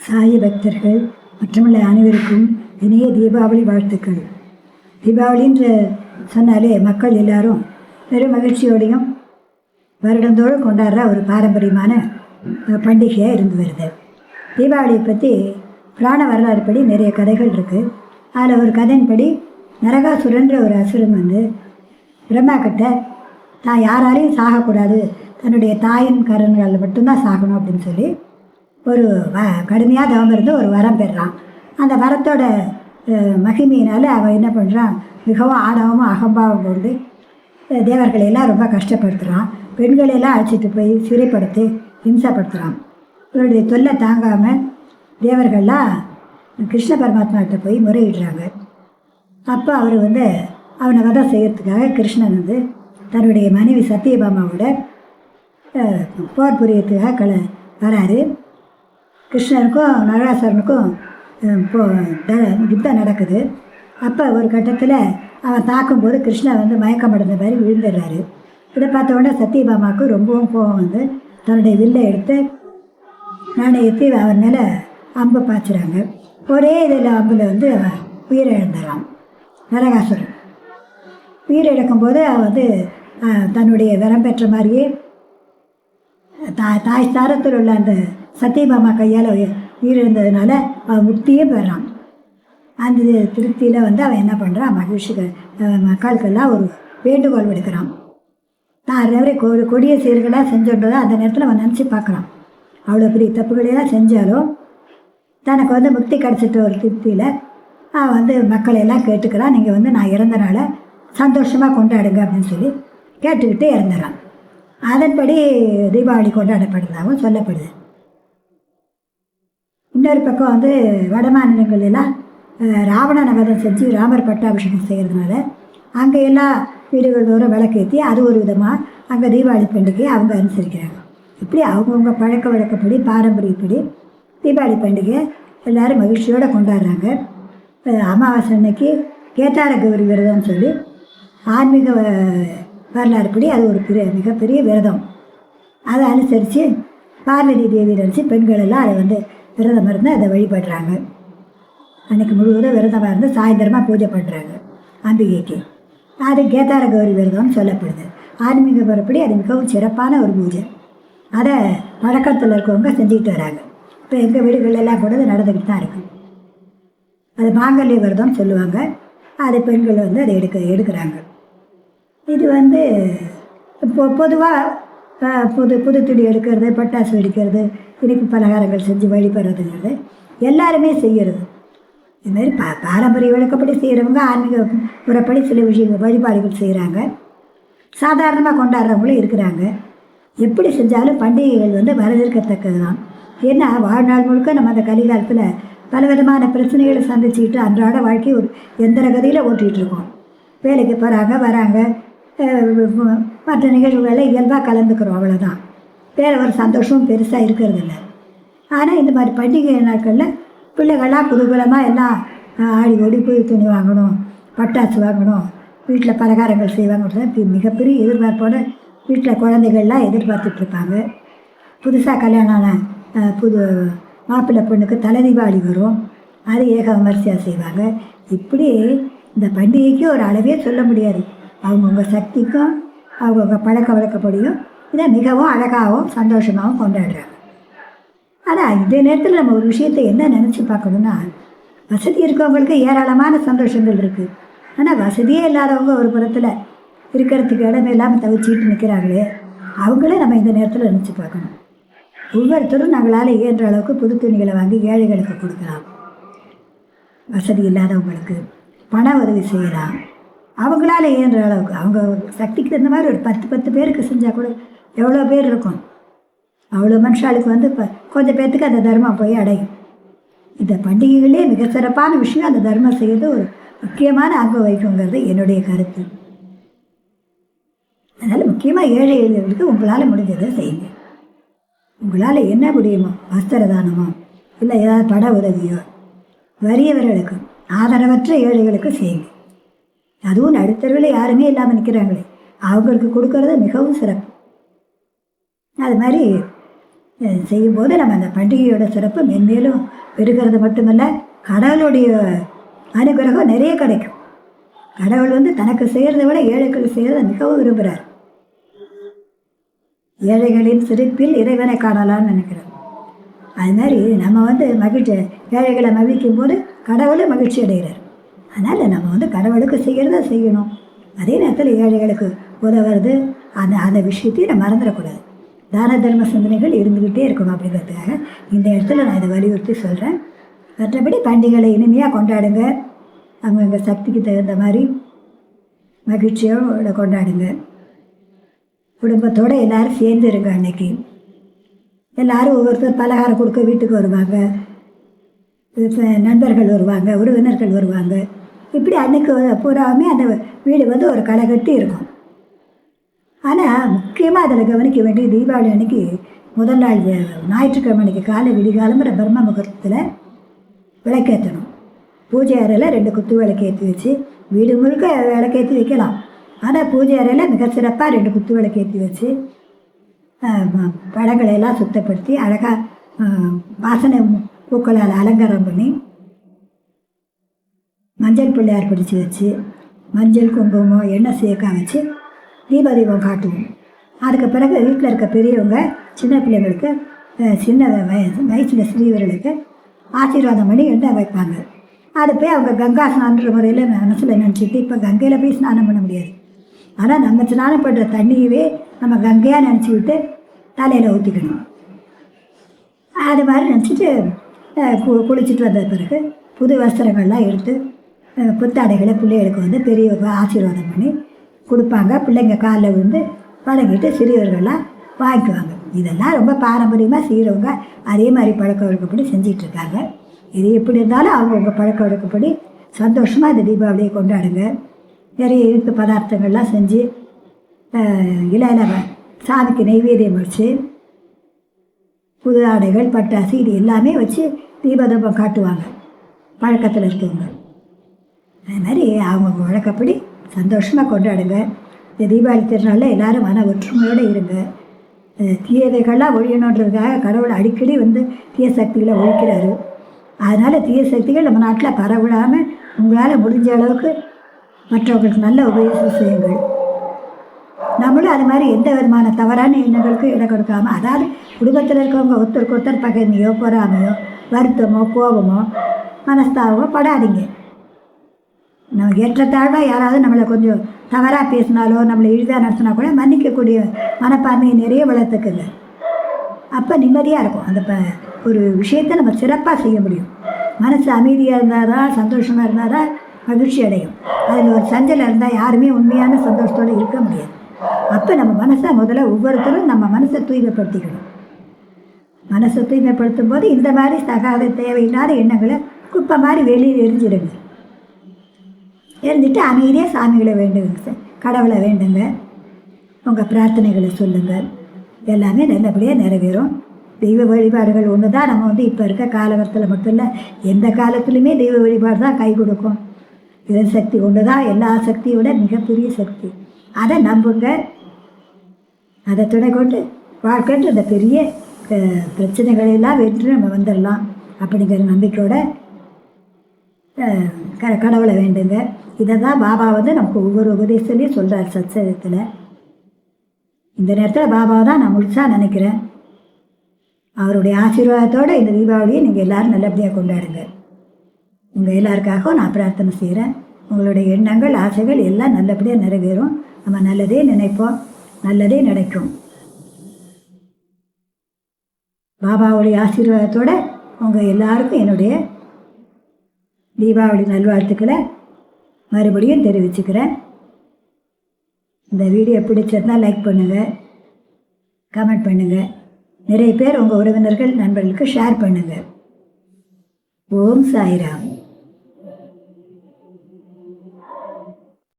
சாய பக்தர்கள் மற்றமுள்ள அனைவருக்கும் இனிய தீபாவளி வாழ்த்துக்கள். தீபாவளின்ற சொன்னாலே மக்கள் எல்லாரும் பெரும் மகிழ்ச்சியோடையும் வருடந்தோறும் கொண்டாடுற ஒரு பாரம்பரியமான பண்டிகையாக இருந்து வருது. தீபாவளியை பற்றி புராண வரலாறுப்படி நிறைய கதைகள் இருக்குது அதில் ஒரு கதையின்படி நரகாசுரன்ற ஒரு அசுரன் வந்து பிரம்மா கிட்ட தான் யாராலையும் சாகக்கூடாது. தன்னுடைய தாயின் கரன்களில் மட்டும்தான் சாகணும் அப்படின்னு சொல்லி ஒரு வ கடுமையாக தவம் இருந்து ஒரு வரம் பெறுறான். அந்த வரத்தோட மகிமையினால் அவன் என்ன பண்ணுறான் மிகவும் ஆணவமும் அகம்பாவம் கொண்டு தேவர்களையெல்லாம் தேவர்களை எல்லாம் ரொம்ப கஷ்டப்படுத்துகிறான் பெண்களையெல்லாம் அழைச்சிட்டு போய் சிறைப்படுத்தி ஹிம்சப்படுத்துகிறான் இவருடைய தொல்லை தாங்காமல் தேவர்கள்லாம் கிருஷ்ண பரமாத்மாட்ட போய் முறையிடுறாங்க. அப்போ அவர் வந்து அவனை வதம் செய்கிறதுக்காக கிருஷ்ணன் வந்து தன்னுடைய மனைவி சத்தியபாமாவோட போர் புரியத்துக்காக கல வராரு. கிருஷ்ணனுக்கும் நரகாசுரனுக்கும் போ த- யுத்தம் நடக்குது. அப்போ ஒரு கட்டத்தில் அவன் தாக்கும்போது கிருஷ்ணன் வந்து மயக்கம் அடைந்த மாதிரி விழுந்துடுறாரு. இதை பார்த்த உடனே சத்யபாமாவுக்கு ரொம்பவும் கோவம் வந்து தன்னுடைய வில்லை எடுத்து நாணயத்தை அவன் மேலே அம்பு பாய்ச்சுறாங்க. ஒரே இதில் அம்பில் வந்து அவன் நரகாசுரன். உயிரிழக்கும்போது அவன் வந்து தன்னுடைய வரம் பெற்ற மாதிரியே தாய் தாய் ஸ்தானத்தில் உள்ள அந்த சத்தியபாமா கையால் உயிரிழந்ததுனால அவன் முக்தியும் பெறான் அந்த திருப்தியில் வந்து அவன் என்ன பண்ணுறான் மகிழ்ச்சிகள் மக்களுக்கெல்லாம் ஒரு வேண்டுகோள் விடுக்கிறான். நான் நிறைய கொ கொடிய செயல்களாக செஞ்சுன்றதை அந்த நேரத்தில் அவன் நினச்சி பார்க்குறான். அவ்வளோ பெரிய தப்புகளையெல்லாம் செஞ்சாலும் தனக்கு வந்து முக்தி கிடச்சிட்ட ஒரு திருப்தியில் அவன் வந்து மக்களையெல்லாம் கேட்டுக்கிறான். நீங்கள் வந்து நான் இறந்தனால சந்தோஷமாக கொண்டாடுங்க அப்படின்னு சொல்லி கேட்டுக்கிட்டு இறந்துறான் அதன்படி தீபாவளி கொண்டாடப்படுறதாகவும் சொல்லப்படுது. இன்னொரு பக்கம் வந்து வட மாநிலங்கள் எல்லாம் ராவண நகரம் செஞ்சு ராமர் பட்டாபிஷேகம் செய்கிறதுனால அங்கே எல்லா வீடுகள் தோறும் விளக்கேற்றி அது ஒரு விதமாக அங்கே தீபாவளி பண்டிகையை அவங்க அனுசரிக்கிறாங்க. இப்படி அவங்கவுங்க பழக்க வழக்கப்படி பாரம்பரியப்படி தீபாவளி பண்டிகை எல்லோரும் மகிழ்ச்சியோடு கொண்டாடுறாங்க. அமாவாசை அன்னைக்கு கேட்டார கௌரி விரதம்னு சொல்லி ஆன்மீக வரலாறு வரலாறுப்படி அது ஒரு பெரிய மிகப்பெரிய விரதம். அதை அனுசரித்து பார்வதி தேவி நினச்சி பெண்கள் எல்லாம் அதை வந்து விரதம் இருந்து அதை வழிபடுறாங்க. அன்றைக்கு முழுவதும் விரதமாக இருந்து சாயந்தரமாக பூஜை பண்ணுறாங்க அம்பிகைக்கு. அது கேதார கௌரி விரதம்னு சொல்லப்படுது. ஆன்மீக முறைப்படி அது மிகவும் சிறப்பான ஒரு பூஜை. அதை பழக்கத்தில் இருக்கவங்க செஞ்சுக்கிட்டு வராங்க. இப்போ எங்கள் வீடுகளெல்லாம் கூட அது நடந்துக்கிட்டு தான் இருக்குது அது மாங்கல்ய விரதம்னு சொல்லுவாங்க. அது பெண்கள் வந்து அதை எடுக்க எடுக்கிறாங்க. இது வந்து இப்போ பொதுவாக புது புது துணி எடுக்கிறது பட்டாசு வெடிக்கிறது இனிப்பு பலகாரங்கள் செஞ்சு வழிபடுறதுங்கிறது எல்லாருமே செய்கிறது இதுமாரி பா பாரம்பரிய விளக்கப்படி செய்கிறவங்க ஆன்மீக முறைப்படி சில விஷயங்கள் வழிபாடுகள் செய்கிறாங்க சாதாரணமாக கொண்டாடுறவங்களும் இருக்கிறாங்க. எப்படி செஞ்சாலும் பண்டிகைகள் வந்து வரவேற்கத்தக்கது தான் ஏன்னா வாழ்நாள் முழுக்க நம்ம அந்த கலிகாலத்தில் பலவிதமான பிரச்சனைகளை சந்திச்சுக்கிட்டு அன்றாட வாழ்க்கையை ஒரு எந்திர கதையில் ஓட்டிகிட்டு இருக்கோம். வேலைக்கு போகிறாங்க வராங்க மற்ற நிகழ்வுகளில் இயல்பாக கலந்துக்கிறோம் அவ்வளோதான் வேறு ஒரு சந்தோஷமும் பெருசாக இருக்கிறது இல்லை ஆனால் இந்த மாதிரி பண்டிகை நாட்களில் பிள்ளைகள்லாம் குதூகலமாக எல்லாம் ஆடி ஓடி புது துணி வாங்கணும் பட்டாசு வாங்கணும் வீட்டில் பலகாரங்கள் செய்வாங்க மிகப்பெரிய எதிர்பார்ப்போடு வீட்டில் குழந்தைகள்லாம் எதிர்பார்த்துட்டு இருப்பாங்க. புதுசாக கல்யாணம் ஆன புது மாப்பிள்ளை பொண்ணுக்கு தலை தீபாவளி வரும். அது ஏக விமர்சையாக செய்வாங்க. இப்படி இந்த பண்டிகைக்கு ஒரு அளவே சொல்ல முடியாது. அவங்கவுங்க சக்திக்கும் அவங்கவுங்க பழக்க வழக்கப்படியும் இதை மிகவும் அழகாகவும் சந்தோஷமாகவும் கொண்டாடுறாங்க. ஆனால் இந்த நேரத்தில் நம்ம ஒரு விஷயத்தை என்ன நினச்சி பார்க்கணுன்னா வசதி இருக்கவங்களுக்கு ஏராளமான சந்தோஷங்கள் இருக்குது ஆனால் வசதியே இல்லாதவங்க ஒரு புறத்தில் இருக்கிறதுக்கு இடமே இல்லாமல் தவிச்சிட்டு நிற்கிறாங்களே அவங்களே நம்ம இந்த நேரத்தில் நினச்சி பார்க்கணும். ஒவ்வொருத்தரும் நம்மளால் இயன்ற அளவுக்கு புது துணிகளை வாங்கி ஏழைகளுக்கு கொடுக்கலாம். வசதி இல்லாதவங்களுக்கு பண உதவி செய்யலாம். அவங்களால இயன்ற அளவுக்கு அவங்க சக்திக்கு தகுந்த மாதிரி ஒரு பத்து பத்து பேருக்கு செஞ்சால் கூட எவ்வளோ பேர் இருக்கும்? அவ்வளோ மனுஷாளுக்கு வந்து இப்போ கொஞ்சம் பேர்த்துக்கு அந்த தர்மம் போய் அடையும். இந்த பண்டிகைகளே மிக சிறப்பான விஷயம் அந்த தர்மம் செய்யறது ஒரு முக்கியமான அங்கம் வகிக்குங்கிறது என்னுடைய கருத்து. அதனால் முக்கியமாக ஏழை எளியவர்களுக்கு உங்களால் முடிஞ்சதை செய்யுங்க. உங்களால் என்ன முடியுமோ? வஸ்திர தானமோ இல்லை ஏதாவது பட உதவியோ? வறியவர்களுக்கு ஆதரவற்ற ஏழைகளுக்கு செய்யுங்க. அதுவும் நடுத்தருவில் யாருமே இல்லாமல் நிற்கிறாங்களே அவங்களுக்கு கொடுக்கறது மிகவும் சிறப்பு. அது மாதிரி செய்யும்போது நம்ம அந்த பண்டிகையோட சிறப்பு மென்மேலும் பெருகிறது மட்டுமல்ல கடவுளுடைய அனுகிரகம் நிறைய கிடைக்கும். கடவுள் வந்து தனக்கு செய்கிறத விட ஏழைகளுக்கு செய்கிறத மிகவும் விரும்புகிறார் ஏழைகளின் சிரிப்பில் இறைவனை காணலாம்னு நினைக்கிறோம். அது மாதிரி நம்ம வந்து மகிழ்ச்சி ஏழைகளை மகிழ்க்கும் போது கடவுளும் மகிழ்ச்சி அடைகிறார். அதனால் நம்ம வந்து கடவுளுக்கு செய்கிறத செய்யணும். அதே நேரத்தில் ஏழைகளுக்கு உதவுறது அந்த அந்த விஷயத்தையும் நம்ம மறந்துடக்கூடாது. தான தர்ம சிந்தனைகள் இருந்துக்கிட்டே இருக்கணும் அப்படிங்கிறதுக்காக இந்த இடத்துல நான் இதை வலியுறுத்தி சொல்கிறேன் மற்றபடி பண்டிகைகளை இனிமையாக கொண்டாடுங்க. அவங்கவுங்க சக்திக்கு தகுந்த மாதிரி மகிழ்ச்சியோட கொண்டாடுங்க. குடும்பத்தோடு எல்லாரும் சேர்ந்து இருங்க அன்னைக்கு. எல்லோரும் ஒவ்வொருத்தர் பலகாரம் கொடுக்க வீட்டுக்கு வருவாங்க. நண்பர்கள் வருவாங்க உறவினர்கள் வருவாங்க. இப்படி அன்னைக்கு பூராவுமே அந்த வீடு வந்து ஒரு களை கட்டி இருக்கும். ஆனால் முக்கியமாக அதில் கவனிக்க வேண்டிய தீபாவளி அன்னைக்கு முதல் நாள் ஞாயிற்றுக்கிழமை அன்றைக்கி காலை விடிகாலம்புற பிரம்ம முகூர்த்தத்தில் விளக்கேற்றணும் பூஜை அறையில் ரெண்டு குத்து விளக்கேற்றி வச்சு வீடு முழுக்க விளக்கேற்றி வைக்கலாம். ஆனால் பூஜை அறையில் மிக சிறப்பாக ரெண்டு குத்து விளக்கேற்றி வச்சு பழங்களை எல்லாம் சுத்தப்படுத்தி அழகாக வாசனை பூக்களால் அலங்காரம் பண்ணி மஞ்சள் பிள்ளையார் பிடிச்சி வச்சு மஞ்சள் குங்குமம் எண்ணெய் சேர்க்க வச்சு தீப தீபம் காட்டுவோம். அதுக்கு பிறகு வீட்டில் இருக்க பெரியவங்க சின்ன பிள்ளைங்களுக்கு சின்ன வயசு வயசில் சிறியவர்களுக்கு ஆசீர்வாதம் பண்ணி எண்ணெய் வைப்பாங்க. அது போய் அவங்க கங்கா ஸ்நான்ற முறையில் மனசில் நினச்சிட்டு இப்போ கங்கையில் போய் ஸ்நானம் பண்ண முடியாது. ஆனால் நம்ம ஸ்நானம் பண்ணுற தண்ணியவே நம்ம கங்கையாக நினச்சிக்கிட்டு தலையில் ஊற்றிக்கணும் அது மாதிரி நினச்சிட்டு கு குளிச்சுட்டு வந்த பிறகு புது வஸ்திரங்கள்லாம் எடுத்து புத்தாடைகளை பிள்ளைகளுக்கு வந்து பெரியவங்க ஆசீர்வாதம் பண்ணி கொடுப்பாங்க. பிள்ளைங்க காலில் விழுந்து வணங்கிட்டு சிறியவர்கள்லாம் வாங்கிக்குவாங்க. இதெல்லாம் ரொம்ப பாரம்பரியமாக செய்கிறவங்க அதே மாதிரி பழக்க வழக்கப்படி செஞ்சிகிட்ருக்காங்க இது எப்படி இருந்தாலும் அவங்கவுங்க பழக்க வழக்கப்படி சந்தோஷமாக இந்த தீபாவளியை கொண்டாடுங்க. நிறைய இனிப்பு பதார்த்தங்கள்லாம் செஞ்சு இலையில சாமிக்கு நெய்வேதியம் வச்சு புது ஆடைகள் பட்டாசு இது எல்லாமே வச்சு தீபதீபம் காட்டுவாங்க. பழக்கத்தில் இருக்கவங்க. அது மாதிரி அவங்க வழக்கப்படி சந்தோஷமாக கொண்டாடுங்க. இந்த தீபாவளி திருநாளில் எல்லாரும் மன ஒற்றுமையோடு இருங்க. அஹ் தீயவைகள்லாம் ஒழியணுன்றதுக்காக கடவுள் அடிக்கடி வந்து தீய சக்திகளை ஒழிக்கிறாரு. அதனால் தீய சக்திகள் நம்ம நாட்டில் பரவிடாமல் உங்களால் முடிஞ்ச அளவுக்கு மற்றவர்களுக்கு நல்ல உபயோகம் செய்யுங்கள். நம்மளும் அது மாதிரி எந்த விதமான தவறான எண்ணங்களுக்கும் இடம் கொடுக்காம அதாவது குடும்பத்தில் இருக்கவங்க ஒருத்தருக்கு ஒருத்தர் பகைமையோ பொறாமையோ வருத்தமோ கோபமோ மனஸ்தாபமோ படாதீங்க. நம்ம ஏற்றத்தாழ்வாக யாராவது நம்மளை கொஞ்சம் தவறாக பேசினாலோ நம்மளை இழிவாக நடத்தினா கூட மன்னிக்கக்கூடிய மனப்பான்மையை நிறைய வளர்த்துக்குங்க. அப்போ நிம்மதியாக இருக்கும். அந்த ப ஒரு விஷயத்தை நம்ம சிறப்பாக செய்ய முடியும். மனசு அமைதியாக இருந்தால் தான் சந்தோஷமாக இருந்தால் தான் மகிழ்ச்சி அடையும். அதில் ஒரு சஞ்சலம் இருந்தால் யாருமே உண்மையான சந்தோஷத்தோடு இருக்க முடியாது. அப்போ நம்ம மனசை முதல்ல ஒவ்வொருத்தரும் நம்ம மனசை தூய்மைப்படுத்திக்கணும். மனசை தூய்மைப்படுத்தும் போது இந்த மாதிரி தகாத தேவையில்லாத எண்ணங்களை குப்பை மாதிரி வெளியில் எரிஞ்சிடுங்க. இருந்துட்டு அமைதியாக சாமிகளை வேண்டுங்க சார். கடவுளை வேண்டுங்க. உங்கள் பிரார்த்தனைகளை சொல்லுங்கள் எல்லாமே நல்லபடியாக நிறைவேறும். தெய்வ வழிபாடுகள் ஒன்று தான் நம்ம வந்து இப்போ இருக்க காலகட்டத்தில் மட்டும் இல்லை எந்த காலத்துலையுமே தெய்வ வழிபாடு தான் கை கொடுக்கும். இதன் சக்தி ஒன்று தான் எல்லா சக்தியோட மிகப்பெரிய சக்தி. அதை நம்புங்க. அதை துணை கொண்டு வாழ்க்கைன்ற அந்த பெரிய பிரச்சனைகளெல்லாம் வென்று நம்ம வந்துடலாம். அப்படிங்கிற நம்பிக்கையோட க கடவுளை வேண்டுங்க. இதை தான் பாபா வந்து நமக்கு ஒவ்வொரு உபதேசத்துலேயும் சொல்கிறார் சத்சங்கத்தில். இந்த நேரத்தில் பாபாவை தான் நான் முழுசாக நினைக்கிறேன். அவருடைய ஆசீர்வாதத்தோடு இந்த தீபாவளியை நீங்கள் எல்லோரும் நல்லபடியாக கொண்டாடுங்க. உங்கள் எல்லாருக்காகவும் நான் பிரார்த்தனை செய்கிறேன் உங்களுடைய எண்ணங்கள் ஆசைகள் எல்லாம் நல்லபடியாக நிறைவேறும். நம்ம நல்லதே நினைப்போம். நல்லதே நடக்கும். பாபாவுடைய ஆசீர்வாதத்தோட உங்கள் எல்லாருக்கும் என்னுடைய தீபாவளி நல்வாழ்த்துக்களை மறுபடியும் தெரிவிச்சுக்கிறேன். இந்த வீடியோ பிடிச்சிருந்தால் லைக் பண்ணுங்கள் கமெண்ட் பண்ணுங்கள் நிறைய பேர் உங்கள் உறவினர்கள் நண்பர்களுக்கு ஷேர் பண்ணுங்கள் ஓம் சாய்ராம்.